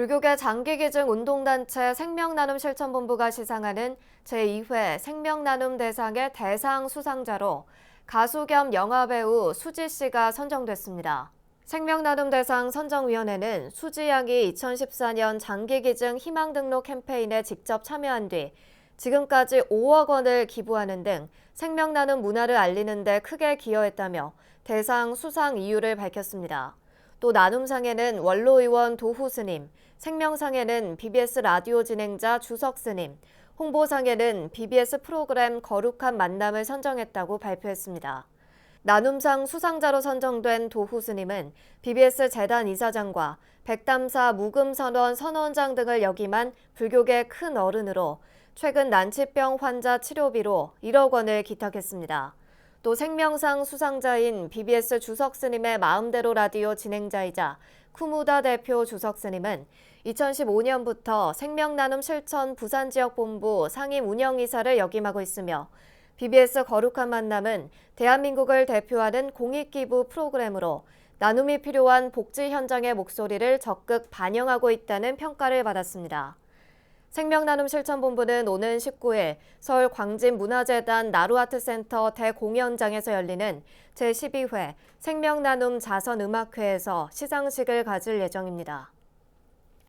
불교계 장기기증 운동단체 생명나눔 실천본부가 시상하는 제2회 생명나눔 대상의 대상 수상자로 가수 겸 영화배우 수지 씨가 선정됐습니다. 생명나눔 대상 선정위원회는 수지 양이 2014년 장기기증 희망 등록 캠페인에 직접 참여한 뒤 지금까지 5억 원을 기부하는 등 생명나눔 문화를 알리는 데 크게 기여했다며 대상 수상 이유를 밝혔습니다. 또 나눔상에는 원로 의원 도후 스님, 생명상에는 BBS 라디오 진행자 주석 스님, 홍보상에는 BBS 프로그램 거룩한 만남을 선정했다고 발표했습니다. 나눔상 수상자로 선정된 도후 스님은 BBS 재단 이사장과 백담사 묵음선원 선원장 등을 역임한 불교계 큰 어른으로 최근 난치병 환자 치료비로 1억 원을 기탁했습니다. 또 생명상 수상자인 BBS 주석 스님의 마음대로 라디오 진행자이자 쿠무다 대표 주석 스님은 2015년부터 생명나눔 실천 부산 지역 본부 상임 운영이사를 역임하고 있으며 BBS 거룩한 만남은 대한민국을 대표하는 공익기부 프로그램으로 나눔이 필요한 복지 현장의 목소리를 적극 반영하고 있다는 평가를 받았습니다. 생명나눔 실천본부는 오는 19일 서울 광진문화재단 나루아트센터 대공연장에서 열리는 제12회 생명나눔 자선음악회에서 시상식을 가질 예정입니다.